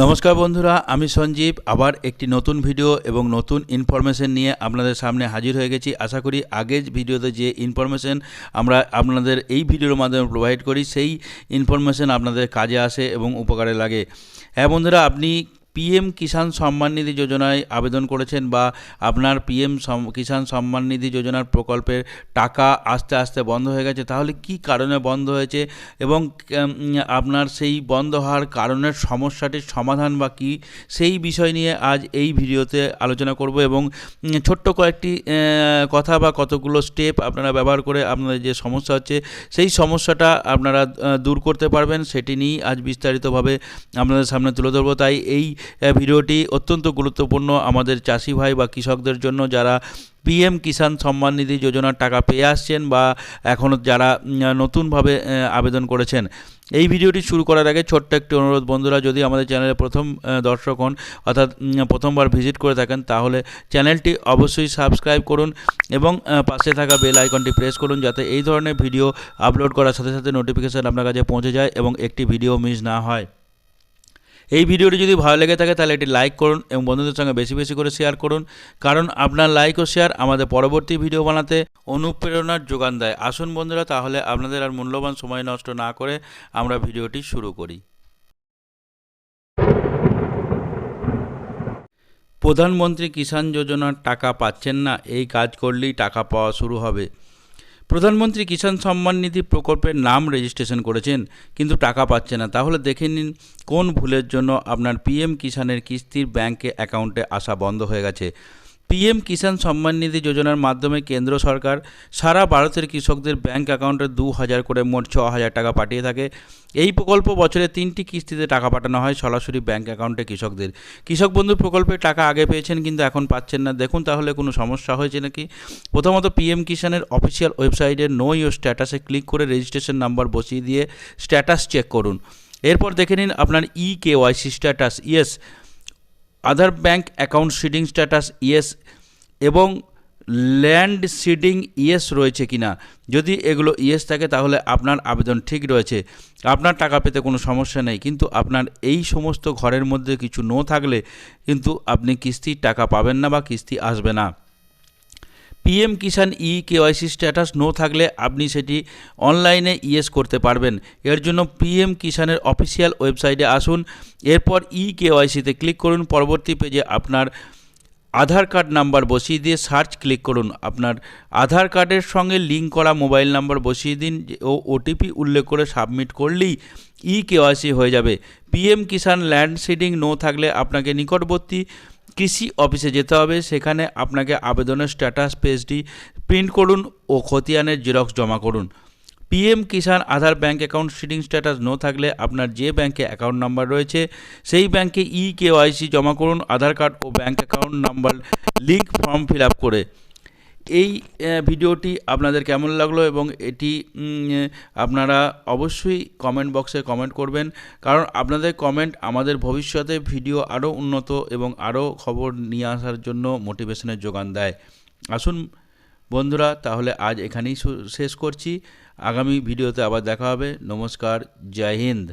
নমস্কার বন্ধুরা, আমি সঞ্জীব। আবার একটি নতুন ভিডিও এবং নতুন ইনফরমেশন নিয়ে আপনাদের সামনে হাজির হয়ে গেছি। আশা করি আগের ভিডিওতে যে ইনফরমেশন আমরা আপনাদের এই ভিডিওর মাধ্যমে প্রোভাইড করি, সেই ইনফরমেশন আপনাদের কাজে আসে এবং উপকারে লাগে। হ্যাঁ বন্ধুরা, আপনি পিএম কিষাণ সম্মান নিধি যোজনায় আবেদন করেছেন বা আপনার পিএম কিষাণ সম্মান নিধি যোজনার প্রকল্পের টাকা আস্তে আস্তে বন্ধ হয়ে গেছে, তাহলে কি কারণে বন্ধ হয়েছে এবং আপনার সেই বন্ধ হওয়ার কারণের সমস্যাটির সমাধান বা কী, সেই বিষয় নিয়ে আজ এই ভিডিওতে আলোচনা করব এবং ছোট্ট কয়েকটি কথা বা কতগুলো স্টেপ আপনারা ব্যবহার করে আপনাদের যে সমস্যা হচ্ছে, সেই সমস্যাটা আপনারা দূর করতে পারবেন, সেটি নিয়েই আজ বিস্তারিতভাবে আপনাদের সামনে তুলে ধরবো। তাই এই ভিডিওটি অত্যন্ত গুরুত্বপূর্ণ আমাদের চাষি ভাই বা কৃষকদের জন্য যারা পিএম কিষাণ সম্মান নিধি যোজনার টাকা পেয়ে আসছেন বা এখনও যারা নতুনভাবে আবেদন করেছেন। এই ভিডিওটি শুরু করার আগে ছোট্ট একটি অনুরোধ, বন্ধুরা, যদি আমাদের চ্যানেলে প্রথম দর্শক হন, অর্থাৎ প্রথমবার ভিজিট করে থাকেন, তাহলে চ্যানেলটি অবশ্যই সাবস্ক্রাইব করুন এবং পাশে থাকা বেল আইকনটি প্রেস করুন যাতে এই ধরনের ভিডিও আপলোড করার সাথে সাথে নোটিফিকেশান আপনার কাছে পৌঁছে যায় এবং একটি ভিডিও মিস না হয়। এই ভিডিওটি যদি ভালো লেগে থাকে, তাহলে এটি লাইক করুন এবং বন্ধুদের সঙ্গে বেশি বেশি করে শেয়ার করুন। কারণ আপনার লাইক ও শেয়ার আমাদের পরবর্তী ভিডিও বানাতে অনুপ্রেরণার যোগান দেয়। আসুন বন্ধুরা, তাহলে আপনাদের আর মূল্যবান সময় নষ্ট না করে আমরা ভিডিওটি শুরু করি। প্রধানমন্ত্রী কিষাণ যোজনার টাকা পাচ্ছেন না, এই কাজ করলেই টাকা পাওয়া শুরু হবে। প্রধানমন্ত্রী কিষাণ সম্মান নিধি প্রকল্পের নাম রেজিস্ট্রেশন করেছেন, কিন্তু টাকা পাচ্ছে না। তাহলে দেখে নিন, কোন ভুলের জন্য আপনার পিএম কিষাণের কিস্তির ব্যাংকে অ্যাকাউন্টে আসা বন্ধ হয়ে গেছে। পিএম কিষাণ সম্মান নিধি যোজনার মাধ্যমে কেন্দ্র সরকার সারা ভারতের কৃষকদের ব্যাংক অ্যাকাউন্টে দু হাজার করে মোট ছ হাজার টাকা পাঠিয়ে থাকে। এই প্রকল্প বছরে তিনটি কিস্তিতে টাকা পাঠানো হয় সরাসরি ব্যাংক অ্যাকাউন্টে কৃষকদের। কৃষক বন্ধু প্রকল্পের টাকা আগে পেয়েছেন কিন্তু এখন পাচ্ছেন না। দেখুন তাহলে কোনো সমস্যা হয়েছে নাকি? প্রথমত পিএম কিষাণের অফিসিয়াল ওয়েবসাইটে নো ইউর স্ট্যাটাসে ক্লিক করে রেজিস্ট্রেশন নাম্বার বসিয়ে দিয়ে স্ট্যাটাস চেক করুন। এরপর দেখে নিন আপনার E K Y C status. Yes Aadhaar bank account seeding status yes এবং ল্যান্ড সিডিং ইয়েস রয়েছে কিনা। যদি এগুলো ইয়েস থাকে, তাহলে আপনার আবেদন ঠিক রয়েছে। আপনার টাকা পেতে কোনো সমস্যা নেই, কিন্তু আপনার এই সমস্ত ঘরের মধ্যে কিছু নো থাকলে কিন্তু আপনি কিস্তির টাকা পাবেন না বা কিস্তি আসবে না। PM Kisan E K Y C status no থাকলে আপনি সেটি অনলাইনে ইয়েস করতে পারবেন। এর জন্য পিএম কিষাণের অফিসিয়াল ওয়েবসাইটে আসুন। এরপর ই কেওয়াইসিতে ক্লিক করুন। পরবর্তী পেজে আপনার আধার কার্ড নাম্বার বসিয়ে দিয়ে সার্চ ক্লিক করুন। আপনার আধার কার্ডের সঙ্গে লিঙ্ক করা মোবাইল নাম্বার বসিয়ে দিন ও ওটিপি উল্লেখ করে সাবমিট করলেই ই কেওয়াইসি হয়ে যাবে। PM Kisan land seeding no থাকলে আপনাকে নিকটবর্তী কৃষি অফিসে যেতে হবে, সেখানে আপনাকে আবেদনের স্ট্যাটাস পেজটি প্রিন্ট করুন ও খতিয়ানের জেরক্স জমা করুন। PM Kisan Aadhaar bank account seeding status no থাকলে আপনার যে ব্যাঙ্কে অ্যাকাউন্ট নাম্বার রয়েছে, সেই ব্যাঙ্কে ই কেওয়াইসি জমা করুন আধার কার্ড ও bank account number link form fill up করে। এই ভিডিওটি আপনাদের কেমন লাগল এবং এটি আপনারা অবশ্যই কমেন্ট বক্সে কমেন্ট করবেন। কারণ আপনাদের কমেন্ট আমাদের ভবিষ্যতে ভিডিও আরও উন্নত এবং আরও খবর নিয়ে আসার জন্য মোটিভেশনের যোগান দেয়। আসুন বন্ধুরা, তাহলে আজ এখানেই শেষ করছি। আগামী ভিডিওতে আবার দেখা হবে। নমস্কার, জয় হিন্দ।